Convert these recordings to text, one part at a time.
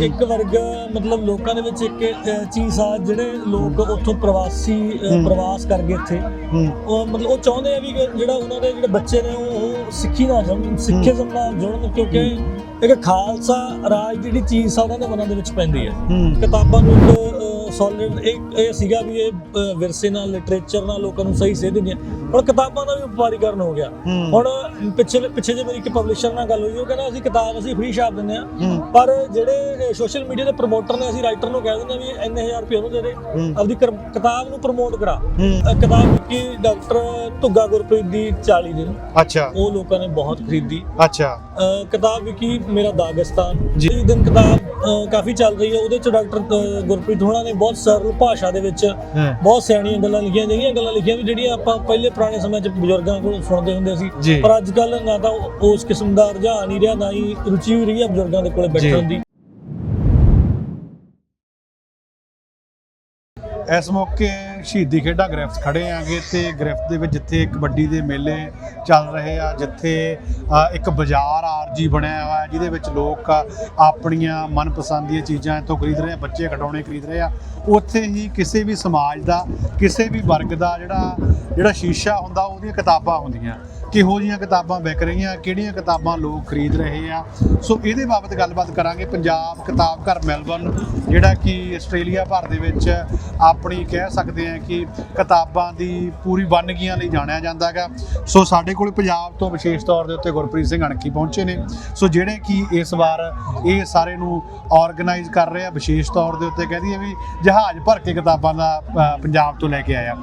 ਇੱਕ ਵਰਗ ਮਤਲਬ ਲੋਕਾਂ ਦੇ ਵਿੱਚ ਇੱਕ ਚੀਜ਼ ਆ ਜਿਹੜੇ ਲੋਕ ਉੱਥੋਂ ਪ੍ਰਵਾਸੀ ਹੂੰ। ਪ੍ਰਵਾਸ ਕਰ ਗਏ ਇੱਥੇ। ਹੂੰ। ਉਹ ਮਤਲਬ ਉਹ ਚਾਹੁੰਦੇ ਆ ਵੀ ਕਿ ਜਿਹੜਾ ਉਹਨਾਂ ਦੇ ਜਿਹੜੇ ਬੱਚੇ ਨੇ ਉਹ ਉਹ ਸਿੱਖੀ ਨਾਲ ਜੁੜਨ ਸਿੱਖੀਜ਼ਮ ਨਾਲ ਜੁੜਨ ਕਿਉਂਕਿ ਇੱਕ ਖਾਲਸਾ ਰਾਜ ਦੀ ਜਿਹੜੀ ਚੀਜ਼ ਆ ਉਹਨਾਂ ਦੇ ਮਨਾਂ ਦੇ ਵਿੱਚ ਪੈਂਦੀ ਹੈ। ਹੂੰ। ਕਿਤਾਬਾਂ ਨੂੰ ਇੱਕ ਸੋਲਿਡ ਇਹ ਇਹ ਸੀਗਾ ਵੀ ਇਹ ਅ, ਵਿਰਸੇ ਨਾਲ ਲਿਟਰੇਚਰ ਨਾਲ ਲੋਕਾਂ ਨੂੰ ਸਹੀ ਸੇਧ ਦਿੰਦੀਆਂ ਹੁਣ ਕਿਤਾਬਾਂ ਦਾ ਵੀ ਵਪਾਰੀਕਰਨ ਹੋ ਗਿਆ। ਹੂੰ। ਹੁਣ ਪਿੱਛੇ ਪਿੱਛੇ ਜੇ ਮੇਰੀ ਇੱਕ ਪਬਲਿਸ਼ਰ ਨਾਲ ਗੱਲ ਹੋਈ ਉਹ ਕਹਿੰਦਾ ਅਸੀਂ ਕਿਤਾਬ ਅਸੀਂ ਫ੍ਰੀ ਛਾਪ ਦਿੰਦੇ ਆ ਹੂੰ। ਪਰ ਜਿਹੜੇ ਸੋਸ਼ਲ ਮੀਡੀਆ ਦੇ ਪ੍ਰਮੋਟਰ ਨੇ ਅਸੀਂ ਰਾਈਟਰ ਨੂੰ ਕਹਿ ਦਿੰਦੇ ਆ ਵੀ ਇੰਨੇ ਹਜ਼ਾਰ ਰੁਪਏ ਉਹਨੂੰ ਦੇ ਦੇ। ਹੂੰ। ਆਪਦੀ ਕਰ- ਕਿਤਾਬ ਨੂੰ ਪ੍ਰਮੋਟ ਕਰਾ। ਹੂੰ। ਅ, ਕਿਤਾਬ ਕਿ ਡਾਕਟਰ ਧੁੱਗਾ ਗੁਰਪ੍ਰੀਤ ਦੀ 40 ਦਿਨ। ਅੱਛਾ। ਉਹ ਲੋਕਾਂ ਨੇ ਬਹੁਤ ਖਰੀਦੀ। ਅੱਛਾ। ਕਿਤਾਬ ਵਿਕੀ ਮੇਰਾ ਦਾਗਿਸਤਾਨ। ਜੀ। ਦਿਨ ਕਿਤਾਬ ਕਾਫੀ ਚੱਲ ਰਹੀ ਹੈ। ਉਹਦੇ ਚ ਡਾਕਟਰ ਗੁਰਪ੍ਰੀਤ ਹੋਣਾ ਨੇ ਬਹੁਤ ਸਰਲ ਭਾਸ਼ਾ ਦੇ ਵਿੱਚ ਹਾਂ। ਬਹੁਤ ਸਿਆਣੀਆਂ ਗੱਲਾਂ ਲਿਖੀਆਂ। ਜਿਹੜੀਆਂ ਗੱਲਾਂ ਲਿਖੀਆਂ ਵੀ ਜਿਹੜੀਆਂ ਆਪਾਂ ਪਹਿਲੇ ਪੁਰਾਣੇ ਸਮੇਂ 'ਚ ਬਜ਼ੁਰਗਾਂ ਕੋਲ ਸੁਣਦੇ ਹੁੰਦੇ ਸੀ। ਪਰ ਅੱਜ ਕੱਲ ਨਾ ਤਾਂ ਉਸ ਕਿਸਮ ਦਾ ਰੁਝਾਨ ਨਹੀਂ ਰਿਹਾ ਨਾ ਹੀ ਰੁਚੀ ਵੀ ਰਹੀ ਹੈ ਬਜ਼ੁਰਗਾਂ ਦੇ ਕੋਲੇ। ਬੈਠਣ ਦੀ। ਇਸ ਮੌਕੇ ਸ਼ਹੀਦੀ ਖੇਡਾਂ ਗ੍ਰਿਫਤ ਖੜੇ ਆਂਗੇ ਤੇ ਗ੍ਰਿਫਤ ਦੇ ਵਿੱਚ ਜਿੱਥੇ ਕਬੱਡੀ ਦੇ ਮੇਲੇ ਚੱਲ ਰਹੇ ਆ ਜਿੱਥੇ ਇੱਕ ਬਾਜ਼ਾਰ ਆਰਜੀ ਬਣਿਆ ਹੋਇਆ ਹੈ, ਜਿਹਦੇ ਵਿੱਚ ਲੋਕ ਆਪਣੀਆਂ ਮਨਪਸੰਦ ਦੀਆਂ ਚੀਜ਼ਾਂ ਇੱਥੋਂ ਖਰੀਦ ਰਹੇ ਆ ਬੱਚੇ ਖਿਡੌਣੇ ਖਰੀਦ ਰਹੇ ਆ। ਉੱਥੇ ਹੀ ਕਿਸੇ ਵੀ ਸਮਾਜ ਦਾ ਕਿਸੇ ਵੀ ਵਰਗ ਦਾ ਜਿਹੜਾ ਜਿਹੜਾ ਸ਼ੀਸ਼ਾ ਹੁੰਦਾ ਉਹਦੀਆਂ ਕਿਤਾਬਾਂ ਹੁੰਦੀਆਂ। ਕਿਹੋ ਜੀਆਂ ਕਿਤਾਬਾਂ ਵਿਕ ਰਹੀਆਂ ਕਿਹੜੀਆਂ ਕਿਤਾਬਾਂ ਲੋਕ ਖਰੀਦ ਰਹੇ ਆ? ਸੋ ਇਹਦੇ ਬਾਬਤ ਗੱਲਬਾਤ ਕਰਾਂਗੇ ਪੰਜਾਬ ਕਿਤਾਬ ਘਰ ਮੈਲਬਰਨ ਜਿਹੜਾ ਕਿ ਆਸਟ੍ਰੇਲੀਆ ਭਰ ਦੇ ਵਿੱਚ ਆਪਣੀ ਕਹਿ ਸਕਦੇ ਆ ਕਿ ਕਿਤਾਬਾਂ ਦੀ ਪੂਰੀ ਵੰਨਗੀਆਂ ਲਈ ਜਾਣਿਆ ਜਾਂਦਾ ਹੈਗਾ। ਸੋ ਸਾਡੇ ਕੋਲ ਪੰਜਾਬ ਤੋਂ ਵਿਸ਼ੇਸ਼ ਤੌਰ ਦੇ ਉੱਤੇ ਗੁਰਪ੍ਰੀਤ ਸਿੰਘ ਅਣਖੀ ਪਹੁੰਚੇ ਨੇ। ਸੋ ਜਿਹੜੇ ਕਿ ਇਸ ਵਾਰ ਇਹ ਸਾਰੇ ਨੂੰ ਆਰਗੇਨਾਈਜ਼ ਕਰ ਰਹੇ ਆ ਵਿਸ਼ੇਸ਼ ਤੌਰ ਦੇ ਉੱਤੇ ਕਹਿ ਦਈਏ ਵੀ ਜਹਾਜ਼ ਭਰ ਕੇ ਕਿਤਾਬਾਂ ਦਾ ਪੰਜਾਬ ਤੋਂ ਲੈ ਕੇ ਆਇਆ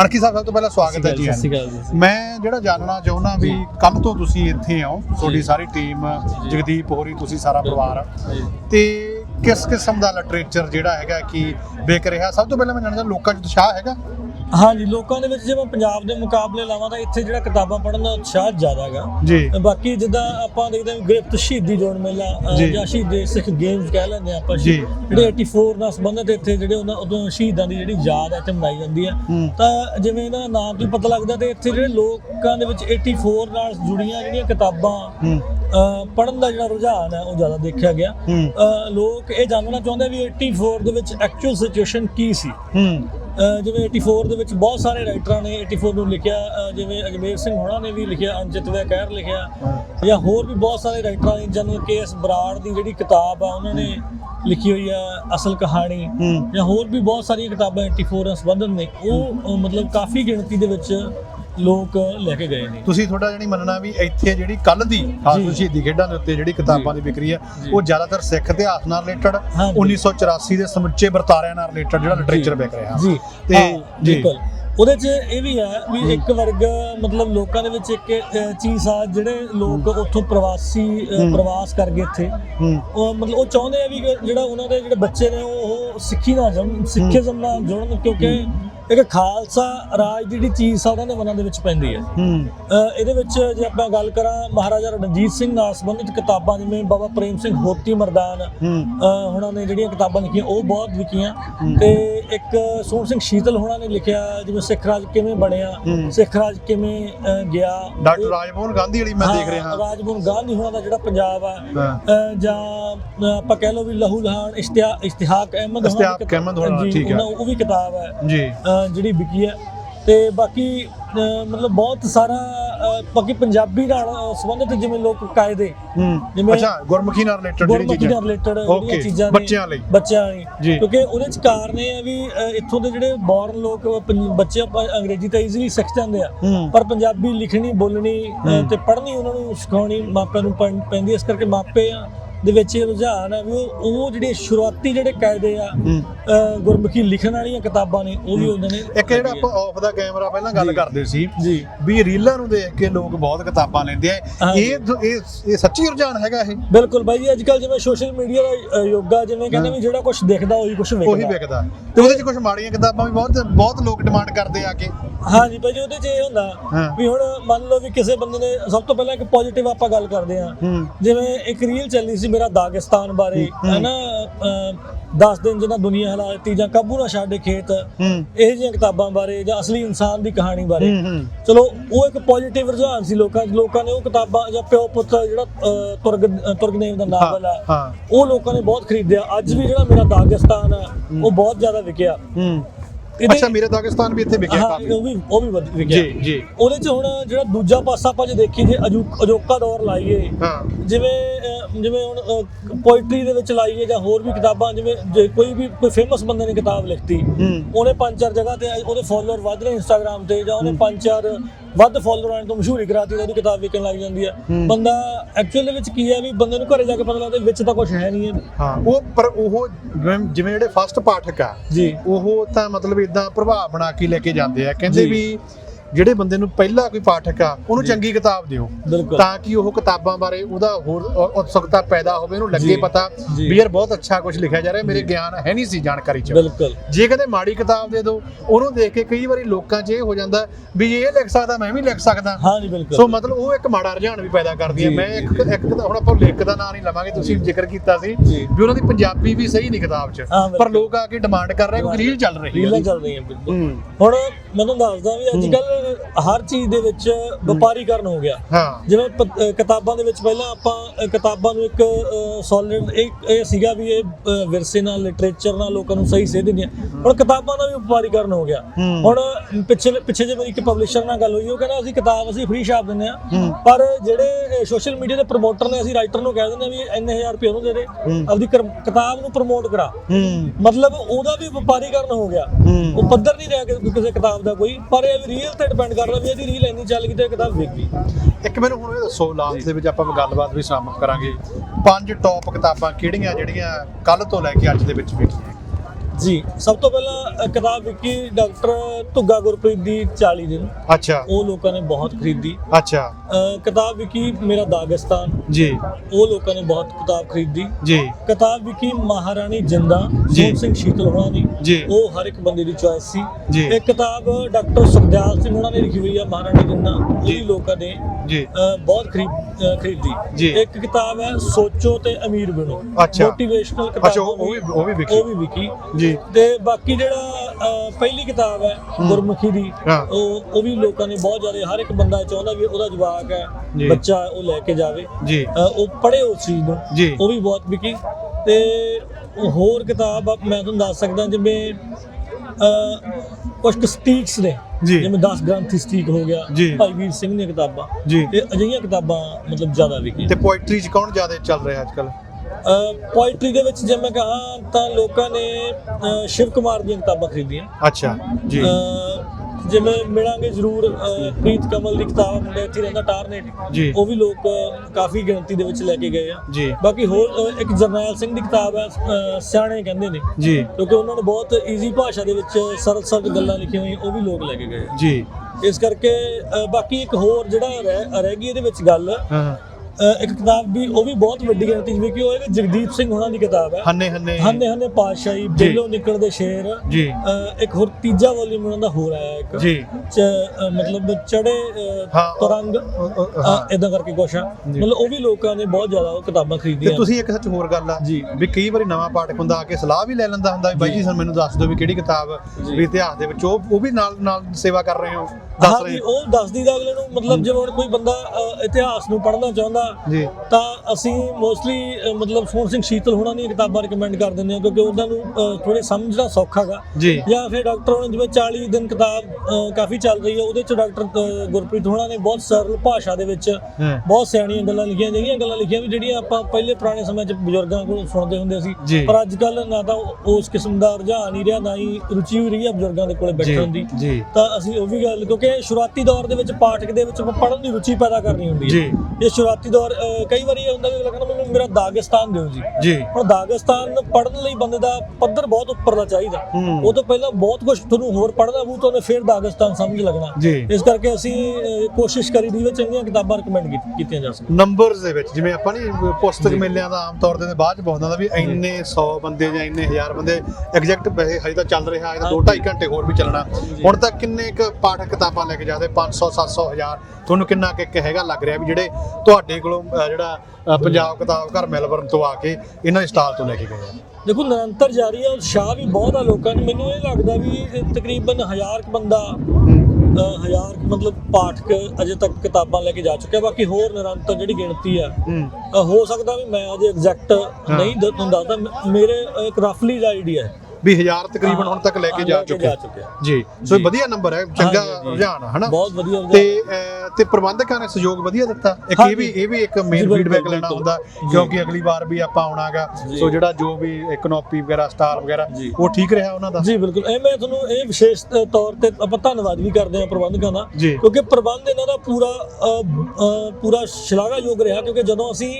ਅਣਖੀ ਸਾਹਿਬ ਸਭ ਤੋਂ ਪਹਿਲਾਂ ਸਵਾਗਤ ਹੈ ਜੀ ਮੈਂ ਜਿਹੜਾ ਜਾਣਨਾ ਚਾਹੁੰਦਾ ਵੀ ਕੱਲ ਤੋਂ ਤੁਸੀਂ ਇੱਥੇ ਆਓ ਤੁਹਾਡੀ। ਸਾਰੀ ਟੀਮ ਜਗਦੀਪ ਹੋਰੀ ਤੁਸੀਂ ਸਾਰਾ ਪਰਿਵਾਰ। ਤੇ ਕਿਸ ਕਿਸਮ ਦਾ ਲਿਟਰੇਚਰ ਜਿਹੜਾ ਹੈਗਾ ਕਿ ਵਿਕ ਰਿਹਾ ਸਭ ਤੋਂ ਪਹਿਲਾਂ ਮੈਂ ਜਾਣਦਾ ਲੋਕਾਂ 'ਚ ਉਤਸ਼ਾਹ ਹੈਗਾ ਹਾਂਜੀ ਲੋਕਾਂ ਦੇ ਵਿੱਚ ਜੇ ਮੈਂ ਪੰਜਾਬ ਦੇ ਮੁਕਾਬਲੇ ਲਾਵਾਂ ਤਾਂ ਇੱਥੇ ਜਿਹੜਾ ਕਿਤਾਬਾਂ ਪੜ੍ਹਨ ਦਾ ਉਤਸ਼ਾਹ ਜ਼ਿਆਦਾ ਹੈਗਾ ਜੀ ਬਾਕੀ ਜਿੱਦਾਂ ਆਪਾਂ ਦੇਖਦੇ ਹਾਂ ਗ੍ਰਿਫਤ ਸ਼ਹੀਦੀ ਜੋੜ ਮੇਲਾ ਜੀ। ਸ਼ਹੀਦੀ ਸਿੱਖ ਗੇਮਸ ਕਹਿ ਲੈਂਦੇ ਆਪਾਂ ਜੀ। ਜਿਹੜੇ 84 ਨਾਲ ਸੰਬੰਧਿਤ ਇੱਥੇ ਜਿਹੜੇ ਉਹਨਾਂ ਉਦੋਂ ਸ਼ਹੀਦਾਂ ਦੀ ਜਿਹੜੀ ਯਾਦ ਇੱਥੇ ਮਨਾਈ ਜਾਂਦੀ ਹੈ। ਤਾਂ ਜਿਵੇਂ ਇਹਨਾਂ ਦਾ ਨਾਮ ਤੋਂ ਪਤਾ ਲੱਗਦਾ ਤੇ ਇੱਥੇ ਜਿਹੜੇ ਲੋਕਾਂ ਦੇ ਵਿੱਚ 84 ਨਾਲ ਜੁੜੀਆਂ ਜਿਹੜੀਆਂ ਕਿਤਾਬਾਂ ਪੜਨ ਦਾ ਜਿਹੜਾ ਰੁਝਾਨ ਹੈ ਉਹ ਜ਼ਿਆਦਾ ਦੇਖਿਆ ਗਿਆ। ਲੋਕ ਇਹ ਜਾਣਨਾ ਚਾਹੁੰਦੇ ਵੀ 84 ਦੇ ਵਿੱਚ ਐਕਚੁਅਲ ਸਿਚੁਏਸ਼ਨ ਕੀ ਸੀ? ਜਿਵੇਂ 84 ਦੇ ਵਿੱਚ ਬਹੁਤ ਸਾਰੇ ਰਾਈਟਰਾਂ ਨੇ 84 ਨੂੰ ਲਿਖਿਆ ਜਿਵੇਂ ਅਜਮੇਰ ਸਿੰਘ ਹੋਣਾ ਨੇ ਵੀ ਲਿਖਿਆ ਅਨਚਿਤ ਵਿਆ ਕਹਿਰ ਲਿਖਿਆ ਜਾਂ ਹੋਰ ਵੀ ਬਹੁਤ ਸਾਰੇ ਰਾਈਟਰਾਂ ਨੇ ਜਨਰਲ ਕੇ ਐਸ ਬਰਾੜ ਦੀ ਜਿਹੜੀ ਕਿਤਾਬ ਆ ਉਹਨਾਂ ਨੇ ਲਿਖੀ ਹੋਈ ਆ ਅਸਲ ਕਹਾਣੀ ਜਾਂ ਹੋਰ ਵੀ ਬਹੁਤ ਸਾਰੀਆਂ ਕਿਤਾਬਾਂ 84 ਨਾਲ ਸੰਬੰਧਿਤ ਨੇ। ਉਹ ਮਤਲਬ ਕਾਫੀ ਗਿਣਤੀ ਦੇ ਵਿੱਚ ਲੋਕ ਲੈ ਕੇ ਗਏ ਨੇ। ਤੁਸੀਂ ਤੁਹਾਡਾ ਜਿਹੜੀ ਮੰਨਣਾ ਵੀ ਇੱਥੇ ਜਿਹੜੀ ਕੱਲ ਦੀ ਖਾਸ। ਸ਼ਹੀਦੀ ਖੇਡਾਂ ਦੇ ਉੱਤੇ ਜਿਹੜੀ ਕਿਤਾਬਾਂ ਦੀ ਵਿਕਰੀ ਹੈ। ਉਹ ਜ਼ਿਆਦਾਤਰ ਸਿੱਖ ਇਤਿਹਾਸ ਨਾਲ ਰਿਲੇਟਡ ਹਾਂਜੀ। 1984 ਦੇ ਸਮੁੱਚੇ ਵਰਤਾਰਿਆਂ ਨਾਲ ਰਿਲੇਟਡ ਜਿਹੜਾ ਲਿਟਰੇਚਰ ਵਿਕ ਰਿਹਾ। ਜੀ। ਤੇ ਜੀ। ਬਿਲਕੁਲ। ਉਹਦੇ 'ਚ ਇਹ ਵੀ ਹੈ ਵੀ ਇੱਕ ਵਰਗ ਮਤਲਬ ਲੋਕਾਂ ਦੇ ਵਿੱਚ ਇੱਕ ਚੀਜ਼ ਆ ਜਿਹੜੇ ਲੋਕ ਉੱਥੋਂ ਪ੍ਰਵਾਸੀ। ਪ੍ਰਵਾਸ ਕਰ ਗਏ ਇੱਥੇ ਉਹ ਮਤਲਬ ਉਹ ਚਾਹੁੰਦੇ ਆ ਵੀ ਜਿਹੜਾ ਉਹਨਾਂ ਦੇ ਜਿਹੜੇ ਬੱਚੇ ਨੇ ਉਹ ਉਹ ਸਿੱਖੀ ਨਾਲ ਜੁੜਨ ਸਿੱਖੀਜ਼ਮ ਨਾਲ ਜੁੜਨ ਕਿਉਂਕਿ ਇੱਕ ਖਾਲਸਾ ਰਾਜ ਦੀ ਜਿਹੜੀ ਚੀਜ਼ ਆ ਉਹਨਾਂ ਦੇ ਮਨਾਂ ਦੇ ਵਿੱਚ ਪੈਂਦੀ ਹੈ। ਇਹਦੇ ਵਿੱਚ ਜੇ ਆਪਾਂ ਗੱਲ ਕਰਾਂ ਮਹਾਰਾਜਾ ਰਣਜੀਤ ਸਿੰਘ ਨਾਲ ਸੰਬੰਧਿਤ ਕਿਤਾਬਾਂ ਜਿਵੇਂ ਬਾਬਾ ਪ੍ਰੇਮ ਸਿੰਘ ਹੋਤੀ ਮਰਦਾਨ ਹੂੰ। ਅ, ਹੁਣਾਂ ਨੇ ਜਿਹੜੀਆਂ ਕਿਤਾਬਾਂ ਲਿਖੀਆਂ ਉਹ ਬਹੁਤ ਵਿਕੀਆਂ ਤੇ ਇੱਕ ਸੋਹਣ ਸਿੰਘ ਸ਼ੀਤਲ ਹੁਣਾਂ ਨੇ ਲਿਖਿਆ ਜਿਵੇਂ ਸਿੱਖ ਰਾਜ ਕਿਵੇਂ ਬਣਿਆ। ਸਿੱਖ ਰਾਜ ਕਿਵੇਂ ਗਿਆ। ਡਾਕਟਰ ਰਾਜਮੋਹਨ ਗਾਂਧੀ ਵਾਲੀ ਮੈਂ ਦੇਖ ਰਿਹਾ। ਹਾਂ ਰਾਜਗੁਰੂ ਗਾਂਧੀ ਹੁਣਾਂ ਦਾ ਜਿਹੜਾ ਪੰਜਾਬ ਆ ਜਾਂ ਆਪਾਂ ਕਹਿ ਲਓ ਵੀ ਲਹੂ ਲਹਾਨ ਇਸ਼ਤਿਹਾ ਇਸ਼ਤਿਹਾਕ ਅਹਿਮਦ ਹੁਣਾਂ ਦੀ ਇਸ਼ਤਿਹਾਕ ਕਿਤਾਬ- ਅਹਿਮਦ ਹੁਣਾਂ, ਜੀ, ਠੀਕ ਹੈ। ਉਹਨਾਂ- ਉਹ ਵੀ ਕਿਤਾਬ ਹੈ। ਜੀ। ਜਿਹੜੀ ਵਿਕੀ ਹੈ ਤੇ ਬਾਕੀ ਮਤਲਬ ਬਹੁਤ ਸਾਰਾ ਬਾਕੀ ਪੰਜਾਬੀ ਨਾਲ ਸੰਬੰਧਿਤ ਜਿਵੇਂ ਲੋਕ ਕਾਇਦੇ ਜਿਵੇਂ- ਅੱਛਾ ਗੁਰਮੁਖੀ ਨਾਲ ਰਿਲੇਟਡ ਜਿਹੜੀ ਗੁਰਮੁਖੀ ਚੀਜ਼ਾਂ ਨਾਲ ਰਿਲੇਟਡ ਜਿਹੜੀਆਂ ਚੀਜ਼ਾਂ ਨੇ ਬੱਚਿਆਂ ਲਈ। ਬੱਚਿਆਂ ਲਈ। ਕਿਉਂਕਿ ਉਹਦੇ ਚ ਕਾਰਨ ਇਹ ਹੈ ਵੀ ਇੱਥੋਂ ਦੇ ਜਿਹੜੇ ਬੌਰਨ ਲੋਕ ਬੱਚੇ ਅੰਗਰੇਜ਼ੀ ਤਾਂ ਈਜ਼ੀਲੀ ਸਿੱਖ ਜਾਂਦੇ ਆ। ਪਰ ਪੰਜਾਬੀ ਲਿਖਣੀ ਬੋਲਣੀ ਤੇ ਪੜ੍ਹਨੀ ਉਹਨਾਂ ਨੂੰ ਸਿਖਾਉਣੀ ਮਾਪਿਆਂ ਨੂੰ ਪੈਂਦੀ। ਇਸ ਕਰਕੇ ਮਾਪੇ ਆ ਦੇ ਵਿੱਚ ਇਹ ਰੁਝਾਨ ਹੈ ਵੀ ਉਹ ਉਹ ਜਿਹੜੇ ਸ਼ੁਰੂਆਤੀ ਜਿਹੜੇ ਕਾਇਦੇ ਆ ਅ, ਗੁਰਮੁਖੀ ਲਿਖਣ ਵਾਲੀਆਂ ਕਿਤਾਬਾਂ ਨੇ ਉਹ ਵੀ ਉਹਨਾਂ ਨੇ ਇੱਕ ਜਿਹੜਾ ਆਪਾਂ ਆਫ ਦਾ ਕੈਮਰਾ ਪਹਿਲਾਂ ਗੱਲ। ਕਰਦੇ ਸੀ ਜੀ। ਵੀ ਰੀਲਾਂ ਨੂੰ ਦੇਖ ਕੇ ਲੋਕ ਬਹੁਤ ਕਿਤਾਬਾਂ ਲੈਂਦੇ ਆ। ਹਾਂਜੀ। ਇਹ ਇਹ ਇਹ ਸੱਚੀ ਰੁਝਾਨ ਹੈਗਾ ਇਹ? ਬਿਲਕੁਲ ਬਾਈ ਜੀ ਅੱਜ ਕੱਲ ਜਿਵੇਂ ਸੋਸ਼ਲ ਮੀਡੀਆ ਦਾ ਅ, ਯੁੱਗ ਆ ਜਿਵੇਂ ਕਹਿੰਦੇ ਵੀ ਜਿਹੜਾ ਕੁਝ ਦਿਖਦਾ ਉਹੀ ਕੁਝ ਵਿਕਦਾ ਉਹੀ ਵਿਕਦਾ। ਤੇ ਉਹਦੇ ਚ ਕੁਝ ਮਾੜੀਆਂ ਕਿਤਾਬਾਂ ਵੀ ਬਹੁਤ ਬਹੁਤ ਲੋਕ ਡਿਮਾਂਡ ਕਰਦੇ ਆ ਕੇ। ਹਾਂਜੀ ਭਾਈ ਜੀ ਉਹਦੇ 'ਚ ਇਹ ਹੁੰਦਾ ਹਾਂ। ਵੀ ਹੁਣ ਮੰਨ ਲਓ ਵੀ ਕਿਸੇ ਬੰਦੇ ਨੇ ਸਭ ਤੋਂ ਪਹਿਲਾਂ ਇੱਕ ਪੋਜ਼ਿਟਿਵ ਆਪਾਂ ਗੱਲ ਕਰਦੇ ਹੂੰ। ਜਿਵੇਂ ਇੱਕ ਰੀਲ ਚੱਲੀ ਸੀ ਮੇਰਾ ਦਾਗਿਸਤਾਨ ਬਾਰੇ। ਹਨਾ 10 ਦਿਨ ਜਿਹਨਾਂ ਦੁਨੀਆ ਹਿਲਾ ਦਿੱਤੀ ਜਾਂ ਕਾਬੂ ਨਾ ਛੱਡੇ ਖੇਤ ਹੂੰ। ਇਹ ਜਿਹੀਆਂ ਕਿਤਾਬਾਂ ਬਾਰੇ ਜਾਂ ਅਸਲੀ ਇਨਸਾਨ ਦੀ ਕਹਾਣੀ ਬਾਰੇ। ਹੂੰ ਹੂੰ। ਚਲੋ ਉਹ ਇੱਕ ਪੋਜ਼ਿਟਿਵ ਰੁਝਾਨ ਸੀ ਲੋਕਾਂ 'ਚ। ਲੋਕਾਂ ਨੇ ਉਹ ਕਿਤਾਬਾਂ ਜਾਂ ਪਿਓ ਪੁੱਤ ਜਿਹੜਾ ਅਹ, ਤੁਰਗ ਅਹ, ਤੁਰਗਨੇਵ ਦਾ ਨਾਵਲ ਆ ਹਾਂ। ਉਹ ਲੋਕਾਂ ਨੇ ਬਹੁਤ ਖਰੀਦਿਆ। ਅੱਜ ਵੀ ਜਿਹੜਾ ਮੇਰਾ ਦਾਗਿਸਤਾਨ ਆ ਉਹ ਬਹੁਤ ਜ਼ਿਆਦਾ ਵਿਕਿਆ। ਹੂੰ। ਇਹਦੇ- ਅੱਛਾ ਮੇਰੇ ਦਾਗਿਸਤਾਨ ਵੀ ਇੱਥੇ ਵਿਕਿਆ ਹਾਂ ਕਾਫੀ। ਉਹ ਵੀ ਉਹ ਵੀ ਵਧ- ਵਿਕਿਆ। ਜੀ। ਜੀ ਉਹਦੇ 'ਚ ਹੁਣ ਜਿਹੜਾ ਦੂਜਾ ਪਾਸਾ ਆਪਾਂ ਜੇ ਦੇਖੀ ਜੇ ਅਜੂ ਅਜੋਕਾ ਦੌਰ ਲਾਈਏ ਹਾਂ। ਜਿਵੇਂ ਜਿਵੇਂ ਹੁਣ ਪੋਇਟਰੀ ਦੇ ਵਿੱਚ ਲਾਈਏ ਜਾਂ ਹੋਰ ਵੀ ਕਿਤਾਬਾਂ ਜਿਵੇਂ ਜੇ ਕੋਈ ਵੀ ਕੋਈ ਫੇਮਸ ਬੰਦੇ ਨੇ ਕਿਤਾਬ ਲਿਖਤੀ ਉਹਨੇ ਪੰਜ ਚਾਰ ਜਗ੍ਹਾ ਤੇ ਉਹਦੇ ਫਾਲੋਅਰ ਵੱਧ ਰਹੇ ਇੰਸਟਾਗ੍ਰam ਤੇ ਜਾਂ ਉਹਨੇ ਪੰਜ ਚਾਰ ਵੱਧ ਫਾਲੋਅਰਾਂ ਤੋਂ ਮਸ਼ਹੂਰੀ ਕਰਾਤੀ ਉਹਦੀ ਕਿਤਾਬ ਵਿਕਣ ਲੱਗ ਜਾਂਦੀ ਹੂੰ। ਬੰਦਾ ਐਕਚੁਅਲ ਦੇ ਵਿੱਚ ਕੀ ਹੈ ਵੀ ਬੰਦੇ ਨੂੰ ਘਰੇ ਜਾ ਕੇ ਪਤਾ ਲੱਗਦਾ ਵਿੱਚ ਤਾਂ ਕੁਝ ਹੈ ਨਹੀਂ ਹੈ। ਹਾਂ ਉਹ ਪਰ ਉਹ ਜਿਵੇਂ ਜਿਹੜੇ ਫਸਟ ਪਾਠਕ ਆ ਜੀ। ਉਹ ਤਾਂ ਮਤਲਬ ਇਦਾਂ ਪ੍ਰਭਾਵ ਬਣਾ ਕੇ ਲੈ ਕੇ ਜਾਂਦੇ ਆ। ਕਹਿੰਦੇ। ਵੀ ਜਿਹੜੇ ਬੰਦੇ ਨੂੰ ਪਹਿਲਾ ਕੋਈ ਪਾਠਕ ਆ ਉਹਨੂੰ। ਚੰਗੀ ਕਿਤਾਬ ਦਿਓ ਬਿਲਕੁਲ ਤਾਂ ਕਿ ਉਹ ਕਿਤਾਬਾਂ ਬਾਰੇ ਉਹਦਾ ਹੋਰ ਉਤਸੁਕਤਾ ਪੈਦਾ ਹੋਵੇ ਉਹਨੂੰ ਲੱਗੇ। ਪਤਾ। ਵੀ ਯਾਰ ਬਹੁਤ ਅੱਛਾ ਕੁਝ ਲਿਖਿਆ ਜਾ ਰਿਹਾ ਮੇਰੇ ਗਿਆਨ ਹੈ ਨਹੀਂ ਸੀ ਜਾਣਕਾਰੀ ਚ ਬਿਲਕੁਲ ਜੇ ਕਹਿੰਦੇ ਮਾੜੀ ਕਿਤਾਬ ਦੇ ਦਿਓ ਉਹਨੂੰ ਦੇਖ ਕੇ ਕਈ ਵਾਰੀ ਲੋਕਾਂ 'ਚ ਇਹ ਹੋ ਜਾਂਦਾ ਵੀ ਇਹ ਲਿਖ ਸਕਦਾ ਮੈਂ ਵੀ ਲਿਖ ਸਕਦਾ ਹਾਂ ਜੀ ਬਿਲਕੁਲ ਸੋ ਮਤਲਬ ਉਹ ਇੱਕ ਮਾੜਾ ਰੁਝਾਨ ਵੀ ਪੈਦਾ ਕਰਦੀ ਹੈ ਮੈਂ ਇੱਕ। ਇੱਕ ਤਾਂ ਹੁਣ ਆਪਾਂ ਲੇਖਕ ਦਾ ਨਾਂ ਨਹੀਂ ਲਵਾਂਗੇ ਤੁਸੀਂ ਜ਼ਿਕਰ ਕੀਤਾ ਸੀ। ਵੀ ਉਹਨਾਂ ਦੀ ਪੰਜਾਬੀ ਵੀ ਸਹੀ ਨਹੀਂ ਕਿਤਾਬ 'ਚ ਪਰ ਬਿਲਕੁਲ। ਲੋਕ ਆ ਕੇ ਡਿਮਾਂਡ ਕਰ ਰਹੇ ਕੋਈ ਰੀਲ ਚੱਲ ਰਹੀ ਹੈ ਰੀਲਾਂ। ਚੱਲ ਬਿਲਕੁਲ ਹੂੰ ਹੁਣ ਮੈਂ ਤੁਹਾਨੂੰ ਦੱਸਦਾ ਵੀ ਅੱਜ ਕੱਲ ਹਰ ਚੀਜ਼ ਦੇ ਵਿੱਚ ਵਪਾਰੀਕਰਨ ਹੋ ਗਿਆ। ਹਾਂ। ਜਿਵੇਂ ਪ- ਕਿਤਾਬਾਂ ਦੇ ਵਿੱਚ ਪਹਿਲਾਂ ਆਪਾਂ ਕਿਤਾਬਾਂ ਨੂੰ ਇੱਕ ਸੋਲਿਡ ਇੱਕ ਇਹ ਸੀਗਾ ਵੀ ਇਹ ਵਿਰਸੇ ਨਾਲ ਲਿਟਰੇਚਰ ਨਾਲ ਲੋਕਾਂ ਨੂੰ ਸਹੀ ਸੇਧ ਦਿੰਦੀਆਂ। ਹੁਣ ਕਿਤਾਬਾਂ ਦਾ ਵੀ ਵਪਾਰੀਕਰਨ ਹੋ ਗਿਆ। ਹੂੰ। ਹੁਣ ਪਿੱਛੇ ਪਿੱਛੇ ਜੇ ਮੇਰੀ ਇੱਕ ਪਬਲਿਸ਼ਰ ਨਾਲ ਗੱਲ ਹੋਈ ਉਹ ਕਹਿੰਦਾ ਅਸੀਂ ਕਿਤਾਬ ਅਸੀਂ ਫ੍ਰੀ ਛਾਪ ਦਿੰਦੇ ਆ ਹੂੰ। ਪਰ ਜਿਹੜੇ ਸੋਸ਼ਲ ਮੀਡੀਆ ਦੇ ਪ੍ਰਮੋਟਰ ਨੇ ਅਸੀਂ ਰਾਈਟਰ ਨੂੰ ਕਹਿ ਦਿੰਦੇ ਆ ਵੀ ਇੰਨੇ ਹਜ਼ਾਰ ਰੁਪਏ ਉਹਨੂੰ ਦੇ ਦੇ। ਹੂੰ। ਆਪਦੀ ਕਿਤਾਬ ਨੂੰ ਪ੍ਰਮੋਟ ਕਰਾ। ਹੂੰ। ਮਤਲਬ ਉਹਦਾ ਵੀ ਵਪਾਰੀਕਰਨ ਹੋ ਗਿਆ। ਹੂੰ। ਉਹ ਪੱਧਰ ਨਹੀਂ ਰਿਹਾ ਕਿ- ਕਿਸੇ ਕਿਤਾਬ ਦਾ ਕੋਈ ਪਰ ਇਹ ਵੀ ਰੀਲ ਤੇ ਡਿਪੈਂਡ ਕਰਦਾ ਵੀ ਇਹਦੀ ਰੀਲ ਇੰਨੀ ਚੱਲ ਗਈ ਤੇ ਕਿਤਾਬ ਵਿਕ ਗਈ ਇੱਕ ਮੈਨੂੰ ਹੁਣ ਇਹ ਦੱਸੋ, ਲਾਸਟ ਦੇ ਵਿੱਚ ਆਪਾਂ ਗੱਲਬਾਤ ਵੀ ਸ਼ਾਮਲ ਕਰਾਂਗੇ। ਪੰਜ ਟੌਪ ਕਿਤਾਬਾਂ ਕਿਹੜੀਆਂ ਜਿਹੜੀਆਂ ਕੱਲ ਤੋਂ ਲੈ ਕੇ ਅੱਜ ਦੇ ਵਿੱਚ ਵੇਖੀਆਂ ਜੀ। ਸਭ ਤੋਂ ਪਹਿਲਾਂ ਕਿਤਾਬ ਵਿਕੀ ਡਾਕਟਰ ਧੁੱਗਾ ਗੁਰਪ੍ਰੀਤ ਦੀ 40 ਦਿਨ। ਅੱਛਾ। ਉਹ ਲੋਕਾਂ ਨੇ ਬਹੁਤ ਖਰੀਦੀ। ਅੱਛਾ। ਕਿਤਾਬ ਵਿਕੀ ਮੇਰਾ ਦਾਗਿਸਤਾਨ। ਜੀ। ਉਹ ਲੋਕਾਂ ਨੇ ਬਹੁਤ ਕਿਤਾਬ ਖਰੀਦੀ। ਜੀ। ਕਿਤਾਬ ਵਿਕੀ ਮਹਾਰਾਣੀ ਜਿੰਦਾ। ਸੋਹਣ ਸਿੰਘ ਸ਼ੀਤਲ ਹੋਣਾ ਦੀ। ਜੀ। ਉਹ ਹਰ ਇੱਕ ਬੰਦੇ ਦੀ ਚੋਇਸ ਸੀ। ਜੀ। ਇੱਕ ਕਿਤਾਬ ਡਾਕਟਰ ਸੁਖਦਿਆਲ ਸਿੰਘ ਹੋਣਾ ਨੇ ਲਿਖੀ ਹੋਈ ਆ ਮਹਾਰਾਣੀ ਜਿੰਦਾ। ਉਹ ਲੋਕਾਂ ਨੇ ਜੀ। ਬਹੁਤ ਖਰੀਦ। ਇੱਕ ਕਿਤਾਬ ਹੈ ਸੋਚੋ ਤੇ ਅਮੀਰ ਬਣੋ। ਮੋਟੀਵੇਸ਼ਨਲ ਕਿਤਾਬ ਉਹ- ਉਹ ਵੀ- ਉਹ ਵੀ ਵਿਕੀ। ਉਹ ਵੀ ਵਿਕੀ। ਜੀ ਤੇ ਬਾਕੀ ਜਿਹੜਾ ਪਹਿਲੀ ਕਿਤਾਬ ਹੈ ਗੁਰਮੁਖੀ ਦੀ ਹਾਂ। ਉਹ ਉਹ ਵੀ ਲੋਕਾਂ ਨੇ ਬਹੁਤ ਜ਼ਿਆਦਾ ਹਰ ਇੱਕ ਬੰਦਾ ਚਾਹੁੰਦਾ ਵੀ ਉਹਦਾ ਜਵਾਕ ਹੈ। ਬੱਚਾ ਉਹ ਲੈ ਕੇ ਜਾਵੇ ਜੀ ਉਹ ਪੜ੍ਹੇ ਉਸ ਚੀਜ਼ ਨੂੰ ਜੀ। ਉਹ ਵੀ ਬਹੁਤ ਵਿਕੀ ਤੇ ਹੋਰ ਕਿਤਾਬ ਆ, ਮੈਂ ਤੁਹਾਨੂੰ ਦੱਸ ਸਕਦਾ ਜਿਵੇਂ ਕੁਝ ਕੁ ਸਟੀਕਸ ਨੇ ਜੀ। ਜਿਵੇਂ 10 ਗ੍ਰੰਥੀ ਸਟੀਕ ਹੋ ਗਿਆ ਜੀ। ਭਾਈ ਵੀਰ ਸਿੰਘ ਦੀਆਂ ਕਿਤਾਬਾਂ ਜੀ ਇਹ ਅਜਿਹੀਆਂ ਕਿਤਾਬਾਂ ਮਤਲਬ ਜ਼ਿਆਦਾ ਵਿਕੀ ਤੇ ਪੋਇਟਰੀ 'ਚ ਕੌਣ ਜ਼ਿਆਦਾ ਚੱਲ ਰਿਹਾ ਅੱਜ ਕੱਲ ਪੋਇਟਰੀ ਦੇ ਵਿੱਚ ਜੇ ਮੈਂ ਕਹਾਂ ਤਾਂ ਲੋਕਾਂ ਨੇ ਸ਼ਿਵ ਕੁਮਾਰ ਦੀਆਂ ਕਿਤਾਬਾਂ ਖਰੀਦੀਆਂ। ਅੱਛਾ ਜੀ। ਜਿਵੇਂ ਮਿਲਾਂਗੇ ਜ਼ਰੂਰ ਪ੍ਰੀਤ ਕਮਲ ਦੀ ਕਿਤਾਬ ਮੁੰਡਾ ਇੱਥੇ ਰਹਿੰਦਾ ਟਾਰਨੇਟ। ਉਹ ਵੀ ਲੋਕ ਕਾਫੀ ਗਿਣਤੀ ਦੇ ਵਿੱਚ ਲੈ ਕੇ ਗਏ ਆ। ਜੀ। ਬਾਕੀ ਹੋਰ ਇੱਕ ਜਰਨੈਲ ਸਿੰਘ ਦੀ ਕਿਤਾਬ ਹੈ ਸਿਆਣੇ ਕਹਿੰਦੇ ਨੇ। ਜੀ। ਕਿਉਂਕਿ ਉਹਨਾਂ ਨੇ ਬਹੁਤ ਈਜ਼ੀ ਭਾਸ਼ਾ ਦੇ ਵਿੱਚ ਸਰਲ ਸਰਲ ਗੱਲਾਂ ਲਿਖੀਆਂ ਹੋਈਆਂ ਉਹ ਵੀ ਲੋਕ ਲੈ ਕੇ ਗਏ। ਜੀ। ਇਸ ਕਰਕੇ ਬਾਕੀ ਇੱਕ ਹੋਰ ਜਿਹੜਾ ਰਹਿ ਗਈ ਇਹਦੇ ਵਿੱਚ ਗੱਲ ਇੱਕ ਕਿਤਾਬ ਵੀ ਉਹ ਵੀ ਬਹੁਤ ਵੱਡੀ ਗਿਣਤੀ ਵਿੱਚ ਕਿ ਉਹ ਹੈ ਜਗਦੀਪ ਸਿੰਘ ਹੋਣਾ ਦੀ ਕਿਤਾਬ ਹੈ ਹੰਨੇ ਹੰਨੇ ਹੰਨੇ ਹੰਨੇ ਪਾਤਸ਼ਾਹੀ ਬੇਲੋਂ ਨਿਕਲਦੇ ਸ਼ੇਰ ਜੀ ਇੱਕ ਹੋਰ ਤੀਜਾ ਵੋਲੀਅਮ ਉਹਨਾਂ ਦਾ ਹੋਰ ਆਇਆ ਇੱਕ ਜੀ ਮਤਲਬ ਚੜੇ। ਤੁਰੰਗ। ਇਦਾਂ ਕਰਕੇ ਕੁਛ। ਮਤਲਬ ਉਹ ਵੀ ਲੋਕਾਂ ਨੇ ਬਹੁਤ ਜ਼ਿਆਦਾ ਉਹ ਕਿਤਾਬਾਂ ਤੇ ਖਰੀਦੀਆਂ ਤੁਸੀਂ ਇੱਕ ਸੱਚ ਹੋਰ ਗੱਲ ਆ ਜੀ। ਵੀ ਕਈ ਵਾਰੀ ਨਵਾਂ ਪਾਠਕ ਹੁੰਦਾ ਆ ਕੇ ਸਲਾਹ ਵੀ ਲੈ ਲੈਂਦਾ ਹੁੰਦਾ ਵੀ ਬਾਈ ਜੀ ਸਾਨੂੰ ਮੈਨੂੰ ਦੱਸ ਦਿਓ ਵੀ ਕਿਹੜੀ ਕਿਤਾਬ। ਵੀ ਇਤਿਹਾਸ ਦੇ ਵਿੱਚ ਉਹ ਉਹ ਵੀ ਨਾਲ ਨਾਲ ਸੇਵਾ ਕਰ ਰਹੇ ਹੋ ਦੱਸ ਹਾਂ ਰਹੇ। ਹੋ ਉਹ ਦੱਸਦੀ ਦਾ ਅਗਲੇ ਨੂੰ ਮਤਲਬ ਜਿਵੇਂ ਹੁਣ ਕੋਈ ਬੰਦਾ ਅ, ਇਤਿਹਾਸ ਨੂੰ ਪੜ੍ਹਨਾ ਚਾਹੁੰਦਾ ਤਾਂ ਅਸੀਂ ਮੋਸਟਲੀ ਮਤਲਬ ਸੋਹਣ ਸਿੰਘ ਸ਼ੀਤਲ ਹੋਣਾ ਦੀਆਂ ਕਿਤਾਬਾਂ ਰეკਮੈਂਡ ਕਰ ਦਿੰਦੇ ਹਾਂ ਕਿਉਂਕਿ ਉਹਨਾਂ ਨੂੰ ਥੋੜੇ ਸਮਝਣਾ ਸੌਖਾ ਹੈਗਾ। ਜੀ। ਜਾਂ ਫਿਰ ਡਾਕਟਰ ਹੁਣ ਜਿਵੇਂ 40 ਦਿਨ ਕਿਤਾਬ ਅ, ਕਾਫੀ ਚੱਲ ਰਹੀ ਹੈ ਉਹਦੇ ਚ ਡਾਕਟਰ ਅ, ਗੁਰਪ੍ਰੀਤ ਹੋਣਾ ਨੇ ਬਹੁਤ ਸਰਲ ਭਾਸ਼ਾ ਦੇ ਵਿੱਚ ਹਾਂ। ਬਹੁਤ ਸਿਆਣੀਆਂ ਗੱਲਾਂ ਲਿਖੀਆਂ ਜਿਹੜੀਆਂ ਗੱਲਾਂ ਲਿਖੀਆਂ ਵੀ ਜਿਹੜੀਆਂ ਆਪਾਂ ਪਹਿਲੇ ਪੁਰਾਣੇ ਸਮੇਂ 'ਚ ਬਜ਼ੁਰਗਾਂ ਕੋਲੋਂ ਸੁਣਦੇ ਹੁੰਦੇ ਸੀ। ਪਰ ਅੱਜ ਕੱਲ ਨਾ ਤਾਂ ਉਸ ਕਿਸਮ ਦਾ ਰੁਝਾਨ ਨਹੀਂ ਰਿਹਾ ਨਾ ਹੀ ਰੁਚੀ ਵੀ ਰਹੀ ਹੈ ਬਜ਼ੁਰਗਾਂ ਦੇ ਕੋਲੇ ਬੈਠਣ ਦੀ। ਜੀ। ਤਾਂ ਅਸੀਂ ਉਹ ਵੀ ਗੱਲ ਕਿਉਂਕਿ ਸ਼ੁਰੂਆਤੀ ਦੌਰ ਦੇ ਵਿੱਚ ਪਾਠਕ ਦੇ ਵਿੱਚ ਪੜ੍ਹਨ ਦੀ ਰੁਚੀ ਪੈਦਾ ਕਰਨੀ ਹੁੰਦੀ ਹੈ ਜੀ। ਇਹ ਸ਼ੁਰੂਆਤੀ ਦੌਰ ਕਈ ਵਾਰੀ ਇਹ ਹੁੰਦਾ ਵੀ ਅਗਲਾ ਕਹਿੰਦਾ ਮੈਨੂੰ ਮੇਰਾ ਦਾਗਿਸਤਾਨ ਦਿਓ ਜੀ। ਜੀ। ਹੁਣ ਦਾਗਿਸਤਾਨ ਪੜਨ ਲਈ ਬੰਦੇ ਦਾ ਪੱਧਰ ਬਹੁਤ ਉੱਪਰਲਾ ਚਾਹੀਦਾ। ਹੂੰ। ਉਹ ਤੋਂ ਪਹਿਲਾਂ ਬਹੁਤ ਕੁਝ ਤੁਹਾਨੂੰ ਹੋਰ ਪੜਨਾ ਹੋਊ ਤਾਂ ਉਹਨੇ ਫਿਰ ਦਾਗਿਸਤਾਨ ਸਮਝ ਲੱਗਣਾ। ਜੀ। ਇਸ ਕਰਕੇ ਅਸੀਂ ਅਹ, ਕੋਸ਼ਿਸ਼ ਕਰੀ ਦੀ ਵੀ ਚੰਗੀਆਂ ਕਿਤਾਬਾਂ ਰეკਮੈਂਡ ਕੀਤੀਆਂ ਜਾ ਸਕਣ। ਨੰਬਰਸ ਦੇ ਵਿੱਚ ਜਿਵੇਂ ਆਪਾਂ ਨਹੀਂ ਪੁਸਤਕ ਮੇਲਿਆਂ ਦਾ ਆਮ ਤੌਰ ਤੇ ਬਾਅਦ ਚ ਬਹੁਤ ਹੁੰਦਾ ਵੀ ਇੰਨੇ 100 ਬੰਦੇ ਜਾਂ ਇੰਨੇ ਹਜ਼ਾਰ ਬੰਦੇ ਐਗਜ਼ੈਕਟ ਵੈਸੇ ਹਜੇ ਤਾਂ ਚੱਲ ਰਿਹਾ ਇਹਦਾ 2.5 ਘੰਟੇ ਹੋਰ ਵੀ ਚੱਲਣਾ। ਹੁਣ ਤੱਕ ਕਿੰਨੇ ਕੁ ਪਾਠਕ ਕਿਤਾਬਾਂ ਲੈ ਕੇ ਜਾਂਦੇ? 500 700 ਹਜ਼ਾਰ। ਤੁਹਾਨੂੰ ਕਿੰਨਾ ਕੁ ਇੱਕ ਹੈਗਾ ਲੱਗ ਰਿਹਾ ਵੀ ਜਿਹੜੇ ਤੁਹਾਡੇ ਕੋਲੋਂ ਜਿਹੜਾ ਪੰਜਾਬ ਕਿਤਾਬ ਘਰ ਮੈਲਬਰਨ ਤੋਂ ਆ ਕੇ ਇਹਨਾਂ ਸਟਾਲ ਤੋਂ ਲੈ ਕੇ ਗਏ ਆ। ਦੇਖੋ ਨਿਰੰਤਰ ਜਾਰੀ ਹੈ ਉਤਸ਼ਾਹ ਵੀ ਬਹੁਤ ਆ ਲੋਕਾਂ ਨੂੰ ਮੈਨੂੰ ਇਹ ਲੱਗਦਾ ਵੀ ਇਹ ਤਕਰੀਬਨ ਹਜ਼ਾਰ ਕੁ ਬੰਦਾ ਹਜ਼ਾਰ ਕੁ ਮਤਲਬ ਪਾਠਕ ਅਜੇ ਤੱਕ ਕਿਤਾਬਾਂ ਲੈ ਕੇ ਜਾ ਚੁੱਕਿਆ। ਬਾਕੀ ਹੋਰ ਨਿਰੰਤਰ ਜਿਹੜੀ ਗਿਣਤੀ ਆ ਹੂੰ। ਸਕਦਾ ਵੀ ਮੈਂ ਅਜੇ ਐਗਜ਼ੈਕਟ ਨਹੀਂ ਦ- ਤੁਹਾਨੂੰ ਦੱਸਦਾ। ਮ- ਮੇਰੇ ਇੱਕ ਰਫਲੀ ਆਈਡੀਆ ਹੈ ਵੀ ਹਜ਼ਾਰ ਤਕਰੀਬਨ ਹੁਣ ਤੱਕ ਲੈ ਕੇ ਜਾ ਚੁੱਕੇ ਜੀ ਸੋ। ਵਧੀਆ ਨੰਬਰ ਹੈ ਚੰਗਾ। ਰੁਝਾਨ ਹਨਾ ਬਹੁਤ ਵਧੀਆ ਤੇ ਤੇ ਪ੍ਰਬੰਧਕਾਂ ਨੇ ਸਹਿਯੋਗ ਵਧੀਆ ਦਿੱਤਾ ਇੱਕ ਇਹ। ਵੀ ਇਹ ਵੀ ਇੱਕ ਮੇਨ ਫੀਡਬੈਕ ਲੈਣਾ। ਹੁੰਦਾ। ਕਿਉਂਕਿ ਅਗਲੀ ਵਾਰ ਵੀ ਆਪਾਂ ਆਉਣਾਗਾ। ਸੋ ਜਿਹੜਾ ਜੋ ਵੀ ਇਕਨੋਪੀ ਵਗੈਰਾ ਸਟਾਲ ਵਗੈਰਾ। ਉਹ ਠੀਕ ਰਿਹਾ ਉਹਨਾਂ ਦਾ ਜੀ ਬਿਲਕੁਲ ਇਹ ਮੈਂ ਤੁਹਾਨੂੰ ਇਹ ਵਿਸ਼ੇਸ਼ ਤੌਰ ਤੇ ਆਪਾਂ ਧੰਨਵਾਦ ਵੀ ਕਰਦੇ ਹਾਂ ਪ੍ਰਬੰਧਕਾਂ ਦਾ। ਕਿਉਂਕਿ ਪ੍ਰਬੰਧ ਇਹਨਾਂ ਦਾ ਪੂਰਾ ਪੂਰਾ ਸ਼ਲਾਘਾਯੋਗ ਰਿਹਾ ਕਿਉਂਕਿ ਜਦੋਂ ਅਸੀਂ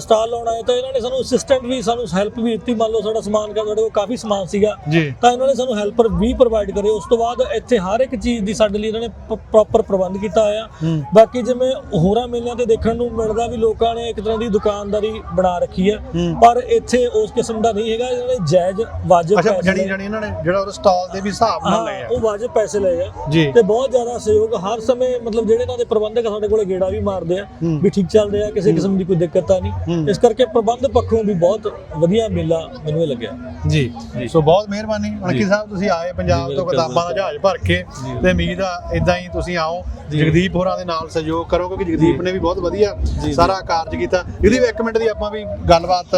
ਸਟਾਲ ਲਾਉਣ ਆਏ ਤਾਂ ਇਹਨਾਂ ਨੇ ਸਾਨੂੰ ਅਸਿਸਟੈਂਟ ਵੀ ਸਾਨੂੰ ਹੈਲਪ ਵੀ ਦਿੱਤੀ। ਮੰਨ ਲਓ ਸਾਡਾ ਸਮਾਨ ਕਾ ਸਾਡੇ ਕੋਲ ਕਾਫੀ ਸਮਾਨ ਸੀਗਾ। ਤਾਂ ਇਹਨਾਂ ਨੇ ਸਾਨੂੰ ਹੈਲਪਰ ਵੀ ਪ੍ਰੋਵਾਈਡ ਕਰੇ। ਉਸ ਤੋਂ ਬਾਅਦ ਇੱਥੇ ਹਰ ਇੱਕ ਚੀਜ਼ ਦੀ ਸਾਡੇ ਲਈ ਇਹਨਾਂ ਨੇ ਪ੍ਰੋਪਰ ਪ੍ਰਬੰਧ ਕੀਤਾ ਹੂੰ। ਬਾਕੀ ਜਿਵੇਂ ਹੋਰਾਂ ਮੇਲਿਆਂ ਤੇ ਦੇਖਣ ਨੂੰ ਮਿਲਦਾ ਵੀ ਲੋਕਾਂ ਨੇ ਇੱਕ ਤਰ੍ਹਾਂ ਦੀ ਦੁਕਾਨਦਾਰੀ ਬਣਾ ਰੱਖੀ ਹੈ। ਪਰ ਇੱਥੇ ਉਸ ਕਿਸਮ ਦਾ ਨਹੀਂ ਹੈਗਾ। ਇਹਨਾਂ ਨੇ ਜਾਇਜ਼ ਵਾਜਬ ਅੱਛਾ ਪੈਸੇ ਜਣੀ ਲਏ। ਜਣੀ ਇਹਨਾਂ ਨੇ ਜਿਹੜਾ ਉਹ ਸਟਾਲ ਦੇ ਵੀ ਹਿਸਾਬ ਨਾਲ ਲਏ ਆ। ਉਹ ਵਾਜਬ ਪੈਸੇ ਲਏ ਆ। ਤੇ ਬਹੁਤ ਜ਼ਿਆਦਾ ਸਹਿਯੋਗ। ਹਰ ਸਮੇਂ ਮਤਲਬ ਜਿਹੜੇ ਇਹਨਾਂ ਦੇ ਪ੍ਰਬੰਧਕ ਸਾਡੇ ਕੋਲੇ ਗੇੜਾ ਵੀ ਮਾਰਦੇ ਆ। ਵੀ ਠੀਕ ਚੱਲ ਰਿਹਾ ਕਿਸੇ ਕਿਸਮ ਦੀ ਕੋਈ ਦਿੱਕਤ ਤਾਂ ਹੂੰ। ਨਹੀਂ ਇਸ ਕਰਕੇ ਪ੍ਰਬੰਧ ਪੱਖੋਂ ਵੀ ਬਹੁਤ ਵਧੀਆ ਮੇਲਾ ਮੈਨੂੰ ਇਹ ਲੱਗਿਆ ਜੀ। ਸੋ ਬਹੁਤ ਮਿਹਰਬਾਨੀ ਅਣਕੀ ਸਾਹਿਬ ਤੁਸੀਂ ਆਏ ਪੰਜਾਬ ਤੋਂ ਕਿਤਾਬਾਂ ਦਾ ਜਹਾਜ਼ ਭਰ ਕੇ। ਤੇ ਉਮੀਦ ਆ ਇਦਾਂ ਹੀ ਤੁਸੀਂ ਆਓ। ਜਗਦੀਪ ਹੋਰਾਂ ਦੇ ਨਾਲ ਸਹਿਯੋਗ ਕਰੋ ਕਿਉਂਕਿ ਜਗਦੀਪ। ਨੇ ਵੀ ਬਹੁਤ ਵਧੀਆ। ਸਾਰਾ ਕਾਰਜ ਕੀਤਾ ਇਹਦੀ ਵੀ ਇੱਕ ਮਿੰਟ ਦੀ ਆਪਾਂ ਵੀ ਗੱਲਬਾਤ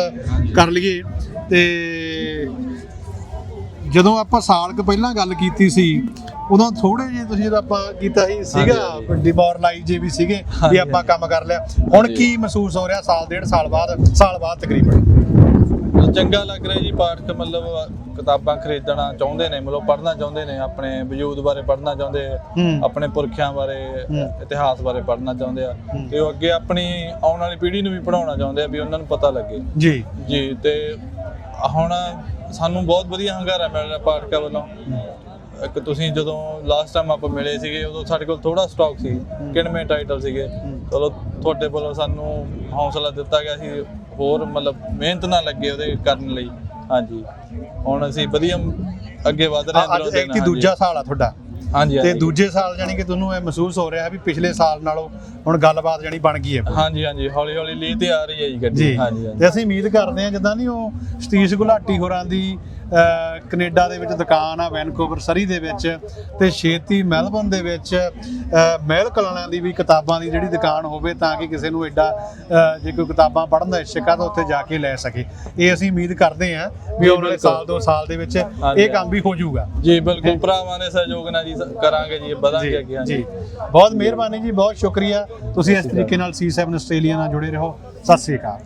ਕਰ ਲਈਏ ਤੇ ਜਦੋਂ ਆਪਾਂ ਸਾਲ ਕੁ ਪਹਿਲਾਂ ਗੱਲ ਕੀਤੀ ਸੀ ਉਦੋਂ ਥੋੜੇ ਜਿਹੇ ਤੁਸੀਂ ਜਦੋਂ ਆਪਾਂ ਕੀਤਾ ਸੀ ਸੀਗਾ। ਡਿਮੋਰਲਾਈਜ਼ ਜੇ ਵੀ ਸੀਗੇ ਵੀ ਆਪਾਂ ਕੰਮ ਕਰ ਲਿਆ ਹੁਣ। ਕੀ ਮਹਿਸੂਸ ਹੋ ਰਿਹਾ ਸਾਲ ਡੇਢ ਸਾਲ ਬਾਅਦ ਸਾਲ ਬਾਅਦ ਤਕਰੀਬਨ ਚੰਗਾ ਲੱਗ ਰਿਹਾ ਜੀ ਪਾਠਕ ਮਤਲਬ ਕਿਤਾਬਾਂ ਖਰੀਦਣਾ ਚਾਹੁੰਦੇ ਨੇ ਮਤਲਬ ਪੜ੍ਹਨਾ ਚਾਹੁੰਦੇ ਨੇ ਆਪਣੇ ਵਜੂਦ ਬਾਰੇ ਪੜ੍ਹਨਾ ਚਾਹੁੰਦੇ। ਆਪਣੇ ਪੁਰਖਿਆਂ ਬਾਰੇ। ਇਤਿਹਾਸ ਬਾਰੇ ਪੜ੍ਹਨਾ ਚਾਹੁੰਦੇ ਆ। ਤੇ ਉਹ ਅੱਗੇ ਆਪਣੀ ਆਉਣ ਵਾਲੀ ਪੀੜ੍ਹੀ ਨੂੰ ਵੀ ਪੜ੍ਹਾਉਣਾ ਚਾਹੁੰਦੇ ਆ ਵੀ ਉਹਨਾਂ ਨੂੰ ਪਤਾ ਲੱਗੇ ਜੀ ਜੀ ਤੇ ਹੁਣ ਸਾਨੂੰ ਬਹੁਤ ਵਧੀਆ ਹੰਗਾਰਾ ਮਿਲ ਰਿਹਾ ਪਾਠਕਾਂ ਵੱਲੋਂ ਇੱਕ ਤੁਸੀਂ ਜਦੋਂ ਲਾਸਟ ਟਾਈਮ ਆਪਾਂ ਮਿਲੇ ਸੀਗੇ ਉਦੋਂ ਸਾਡੇ ਕੋਲ ਥੋੜਾ ਸਟਾਕ ਸੀ ਕਿਣਵੇਂ ਟਾਈਟਲ ਸੀਗੇ। ਚਲੋ ਤੁਹਾਡੇ ਵੱਲੋਂ ਸਾਨੂੰ ਹੌਸਲਾ ਦਿੱਤਾ ਗਿਆ ਸੀ ਹੋਰ ਮਤਲਬ ਮਿਹਨਤ ਨਾ ਲੱਗੇ ਉਹਦੇ ਕਰਨ ਲਈ। ਹਾਂਜੀ। ਹੁਣ ਅਸੀਂ ਵਧੀਆ ਅੱਗੇ ਵਧ ਰਹੇ ਹਾਂ ਅੱਜ ਇੱਕ ਦੂਜਾ ਸਾਲ ਆ ਤੁਹਾਡਾ। ਹਾਂਜੀ ਤੇ ਦੂਜੇ ਸਾਲ ਜਾਨੀ ਕਿ ਤੁਹਾਨੂੰ ਇਹ ਮਹਿਸੂਸ ਹੋ ਰਿਹਾ ਵੀ ਪਿਛਲੇ ਸਾਲ ਨਾਲੋਂ ਹੁਣ ਗੱਲਬਾਤ ਜਾਨੀ ਬਣ ਗਈ ਹੈ ਹਾਂਜੀ ਹਾਂਜੀ। ਹੌਲੀ ਹੌਲੀ ਲੀ ਤੇ ਆ ਰਹੀ ਹੈ ਜੀ ਗੱਡੀ। ਹਾਂਜੀ। ਤੇ ਅਸੀਂ ਉਮੀਦ ਕਰਦੇ ਹਾਂ ਜਿੱਦਾਂ ਨਹੀਂ ਉਹ ਸਤੀਸ਼ ਗੁਲਾਟੀ ਹੋਰਾਂ ਦੀ ਕੈਨੇਡਾ ਦੇ ਵਿੱਚ ਦੁਕਾਨ ਆ ਵੈਨਕੂਵਰ ਸਰੀ ਦੇ ਵਿੱਚ ਤੇ ਛੇਤੀ ਮੈਲਬੌਰਨ ਦੇ ਵਿੱਚ ਮਹਿਲ ਕਲਾਣਾ ਦੀ ਵੀ ਕਿਤਾਬਾਂ ਦੀ ਜਿਹੜੀ ਦੁਕਾਨ ਹੋਵੇ ਤਾਂ ਕਿ ਕਿਸੇ ਨੂੰ ਐਡਾ ਜੇ ਕੋਈ ਕਿਤਾਬਾਂ ਪੜ੍ਹਨ ਦਾ ਇੱਛੁਕ ਆ ਤਾਂ ਉੱਥੇ ਜਾ ਕੇ ਲੈ ਸਕੇ। ਇਹ ਅਸੀਂ ਉਮੀਦ ਕਰਦੇ ਹਾਂ ਵੀ ਆਉਣ ਵਾਲੇ। ਸਾਲ ਦੋ ਸਾਲ ਦੇ ਵਿੱਚ ਇਹ ਕੰਮ ਵੀ ਹੋ ਜਾਊਗਾ। ਜੀ ਬਿਲਕੁਲ। ਭਰਾਵਾਂ ਦੇ ਸਹਿਯੋਗ ਨਾਲ ਜੀ ਕਰਾਂਗੇ ਜੀ ਵਧਾਂਗੇ ਅੱਗੇ ਜੀ। ਬਹੁਤ ਮਿਹਰਬਾਨੀ ਜੀ ਬਹੁਤ ਸ਼ੁਕਰੀਆ। ਤੁਸੀਂ ਇਸ ਤਰੀਕੇ ਨਾਲ C7 ਆਸਟ੍ਰੇਲੀਆ ਨਾਲ ਜੁੜੇ ਰਹੋ। ਸਤਿ ਸ੍ਰੀ ਅਕਾਲ।